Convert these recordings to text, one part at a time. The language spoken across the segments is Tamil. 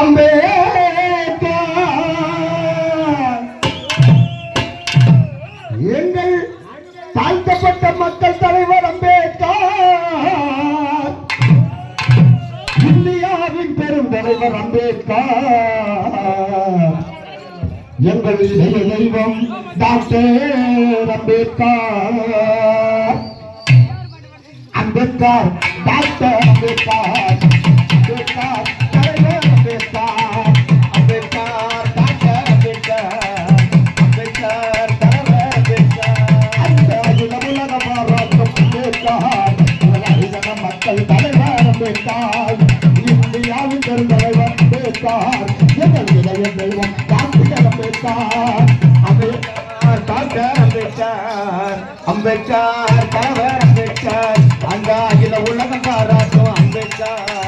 அம்பே எங்கள் தாழ்த்தப்பட்ட மக்கள் தலைவர் அம்பேத்கர். இந்தியாவின் பெரும் தலைவர் அம்பேத்கர். எங்கள் இதய தெய்வம் டாக்டர் அம்பேத்கர். அம்பேத்கர். அம்பேத்கர் தலைவர் அம்பேத்கர் அந்த அகில உலகம் பாராட்டும் அம்பேத்கர்.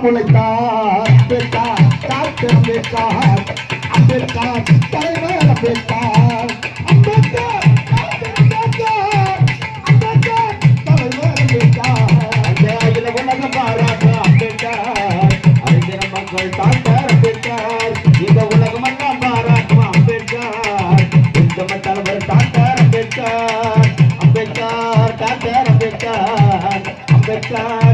அம்பேத்கர் அம்பேத்கர் டாக்டர் அம்பேத்கர் அம்பேத்கர் தலைவர் அம்பேத்கர் அம்பேத்கர் Bye.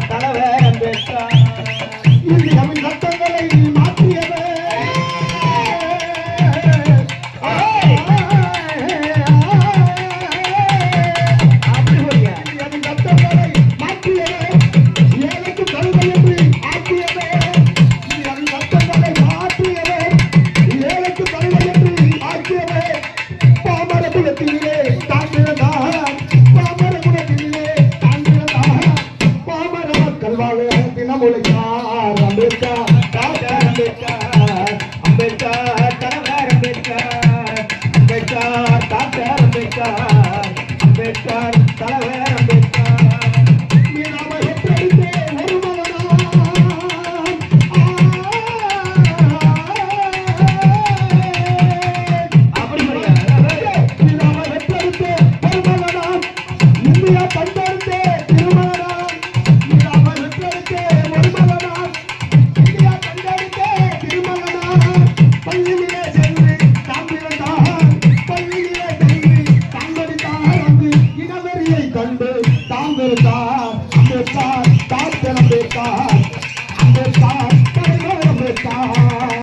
रा gritando.